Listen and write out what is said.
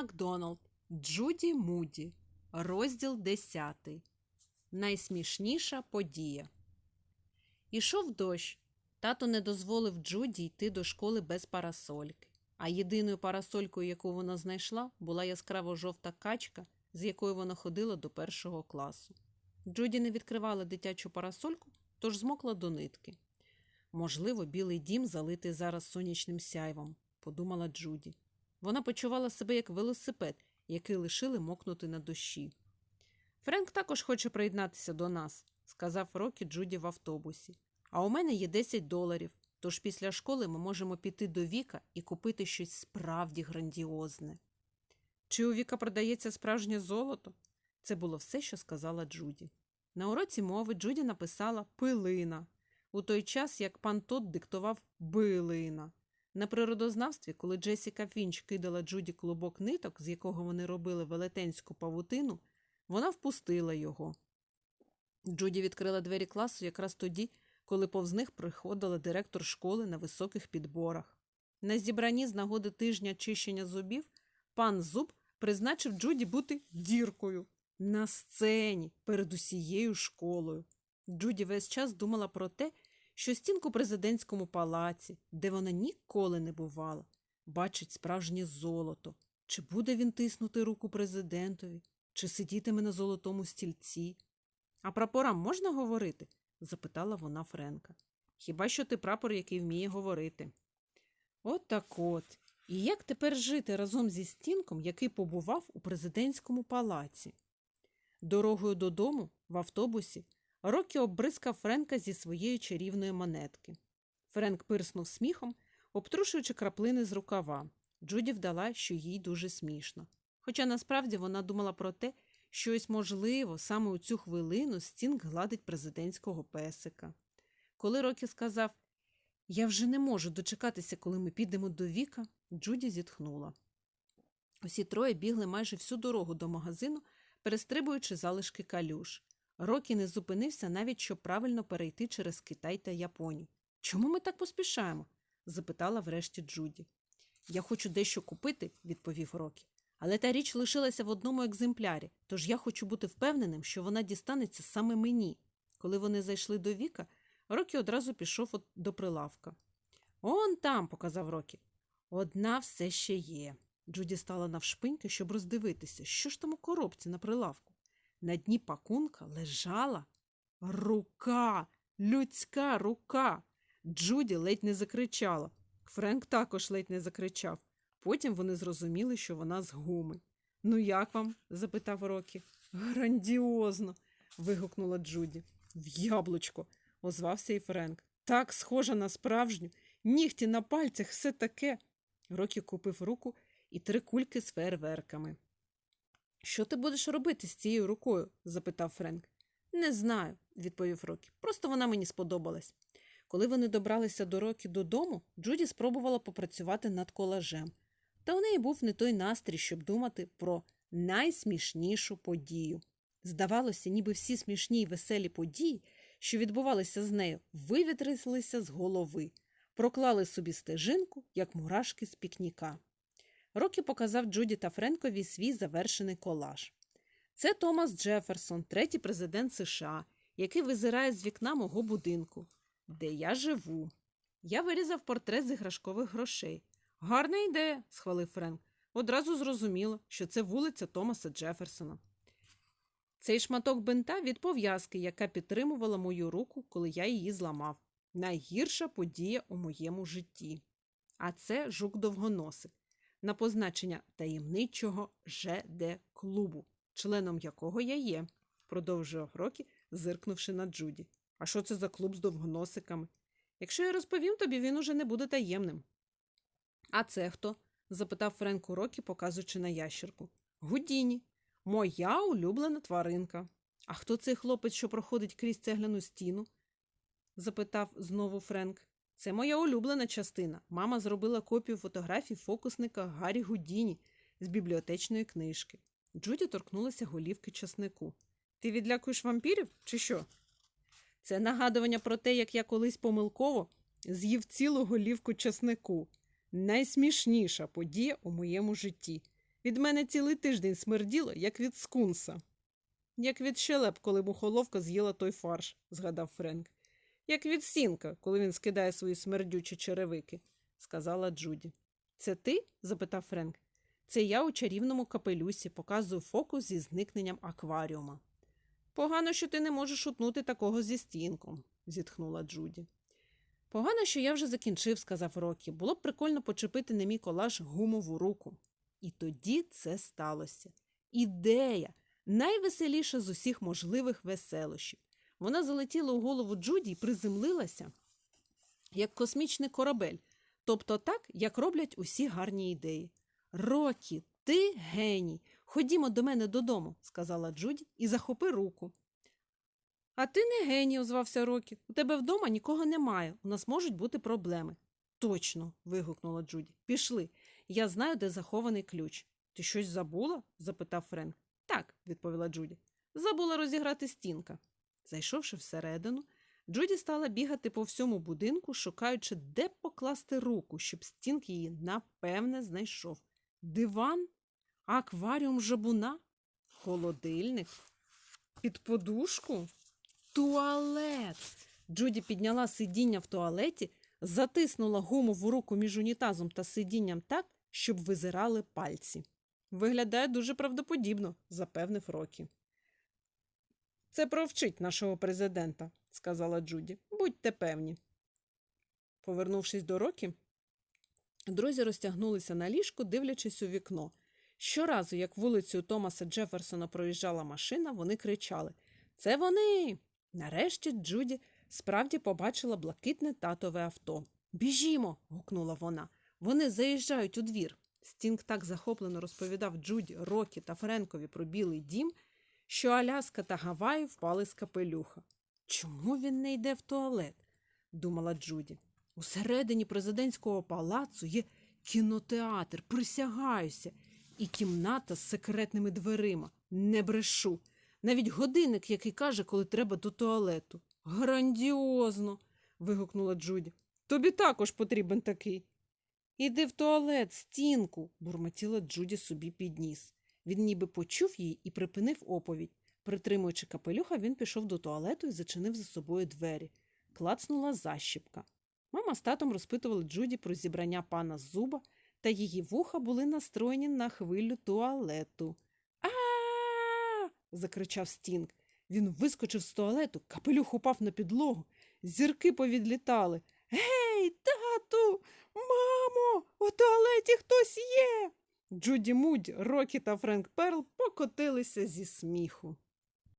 Макдоналд, Джуді Муді, розділ 10. Найсмішніша подія. Ішов дощ. Тато не дозволив Джуді йти до школи без парасольки. А єдиною парасолькою, яку вона знайшла, була яскраво жовта качка, з якою вона ходила до першого класу. Джуді не відкривала дитячу парасольку, тож змокла до нитки. Можливо, білий дім залитий зараз сонячним сяйвом, подумала Джуді. Вона почувала себе як велосипед, який лишили мокнути на дощі. Френк також хоче приєднатися до нас, сказав Рокі Джуді в автобусі. А у мене є 10 доларів, тож після школи ми можемо піти до Віка і купити щось справді грандіозне. Чи у Віка продається справжнє золото? Це було все, що сказала Джуді. На уроці мови Джуді написала пилина, у той час як пан Тот диктував билина. На природознавстві, коли Джесіка Фінч кидала Джуді клубок ниток, з якого вони робили велетенську павутину, вона впустила його. Джуді відкрила двері класу якраз тоді, коли повз них приходила директор школи на високих підборах. На зібранні з нагоди тижня чищення зубів пан Зуб призначив Джуді бути діркою на сцені перед усією школою. Джуді весь час думала про те, що стінку у президентському палаці, де вона ніколи не бувала, бачить справжнє золото. Чи буде він тиснути руку президентові, чи сидітиме на золотому стільці? А прапорам можна говорити? запитала вона Френка. Хіба що ти прапор, який вміє говорити? От так от. І як тепер жити разом зі стінком, який побував у президентському палаці? Дорогою додому, в автобусі, Рокі оббризкав Френка зі своєї чарівної монетки. Френк пирснув сміхом, обтрушуючи краплини з рукава. Джуді вдала, що їй дуже смішно. Хоча насправді вона думала про те, що ось можливо, саме у цю хвилину стінг гладить президентського песика. Коли Рокі сказав Я вже не можу дочекатися, коли ми підемо до Віка, Джуді зітхнула. Усі троє бігли майже всю дорогу до магазину, перестрибуючи залишки калюш. Рокі не зупинився навіть, щоб правильно перейти через Китай та Японію. Чому ми так поспішаємо? запитала врешті Джуді. Я хочу дещо купити, відповів Рокі. Але та річ лишилася в одному екземплярі, тож я хочу бути впевненим, що вона дістанеться саме мені. Коли вони зайшли до Віка, Рокі одразу пішов до прилавка. Он там, показав Рокі. Одна все ще є. Джуді стала навшпиньки, щоб роздивитися, що ж там у коробці на прилавку. На дні пакунка лежала рука, людська рука. Джуді ледь не закричала. Френк також ледь не закричав. Потім вони зрозуміли, що вона з гуми. Ну, як вам? запитав Рокі. Грандіозно. вигукнула Джуді. В яблучко, озвався і Френк. Так схожа на справжню, нігті на пальцях, все таке. Рокі купив руку і три кульки з фейерверками. Що ти будеш робити з цією рукою? запитав Френк. Не знаю, відповів Рокі. Просто вона мені сподобалась. Коли вони добралися до Рокі додому, Джуді спробувала попрацювати над колажем. Та у неї був не той настрій, щоб думати про найсмішнішу подію. Здавалося, ніби всі смішні й веселі події, що відбувалися з нею, вивітрилися з голови, проклали собі стежинку, як мурашки з пікніка. Рокі показав Джуді та Френкові свій завершений колаж. Це Томас Джеферсон, третій президент США, який визирає з вікна мого будинку, де я живу. Я вирізав портрет з іграшкових грошей. Гарна ідея, схвалив Френк. Одразу зрозуміло, що це вулиця Томаса Джеферсона. Цей шматок бинта від пов'язки, яка підтримувала мою руку, коли я її зламав. Найгірша подія у моєму житті. А це жук довгоносик на позначення таємничого ЖД клубу, членом якого я є, продовжував Рокі, зиркнувши на Джуді. А що це за клуб з довгоносиками? Якщо я розповім тобі, він уже не буде таємним. А це хто? запитав Френк у Рокі, показуючи на ящерку. Гудіні, моя улюблена тваринка. А хто цей хлопець, що проходить крізь цегляну стіну? запитав знову Френк. Це моя улюблена частина. Мама зробила копію фотографій фокусника Гаррі Гудіні з бібліотечної книжки. Джуді торкнулася голівки часнику. Ти відлякуєш вампірів, чи що? Це нагадування про те, як я колись помилково з'їв цілу голівку часнику. Найсмішніша подія у моєму житті. Від мене цілий тиждень смерділо, як від скунса. Як від щелеп, коли мухоловка з'їла той фарш, згадав Френк. Як від сінка, коли він скидає свої смердючі черевики, сказала Джуді. Це ти? запитав Френк. Це я у чарівному капелюсі показую фокус зі зникненням акваріума. Погано, що ти не можеш утнути такого зі стінком, зітхнула Джуді. Погано, що я вже закінчив, сказав Рокі. Було б прикольно почепити на мій колаж гумову руку. І тоді це сталося. Ідея найвеселіша з усіх можливих веселощів. Вона залетіла у голову Джуді і приземлилася, як космічний корабель, тобто так, як роблять усі гарні ідеї. Рокі, ти геній. Ходімо до мене додому, сказала Джуді, і захопи руку. А ти не геній, озвався Рокі. У тебе вдома нікого немає. У нас можуть бути проблеми. Точно. вигукнула Джуді. Пішли. Я знаю, де захований ключ. Ти щось забула? запитав Френк. Так, відповіла Джуді. Забула розіграти стінка. Зайшовши всередину, Джуді стала бігати по всьому будинку, шукаючи, де покласти руку, щоб стінк її напевне знайшов. Диван, акваріум жабуна, холодильник, під подушку, туалет. Джуді підняла сидіння в туалеті, затиснула гумову руку між унітазом та сидінням так, щоб визирали пальці. Виглядає дуже правдоподібно, запевнив Рокі. Це провчить нашого президента, сказала Джуді. Будьте певні. Повернувшись до Рокі, друзі розтягнулися на ліжку, дивлячись у вікно. Щоразу, як вулицею Томаса Джеферсона проїжджала машина, вони кричали Це вони. Нарешті Джуді справді побачила блакитне татове авто. Біжімо. гукнула вона. Вони заїжджають у двір. Стінг так захоплено розповідав Джуді, Рокі та Френкові про білий дім, що Аляска та Гаваї впали з капелюха. Чому він не йде в туалет? думала Джуді. Усередині президентського палацу є кінотеатр, присягаюся, і кімната з секретними дверима. Не брешу. Навіть годинник, який каже, коли треба до туалету. Грандіозно. вигукнула Джуді. Тобі також потрібен такий. Іди в туалет, стінку, бурмотіла Джуді собі під ніс. Він ніби почув її і припинив оповідь. Притримуючи капелюха, він пішов до туалету і зачинив за собою двері. Клацнула защіпка. Мама з татом розпитували Джуді про зібрання пана з зуба, та її вуха були настроєні на хвилю туалету. а закричав Стінг. Він вискочив з туалету, капелюх упав на підлогу, зірки повідлітали. Гей, тату, мамо, у туалеті хтось є. Джуді Мудь, Рокі та Френк Перл покотилися зі сміху.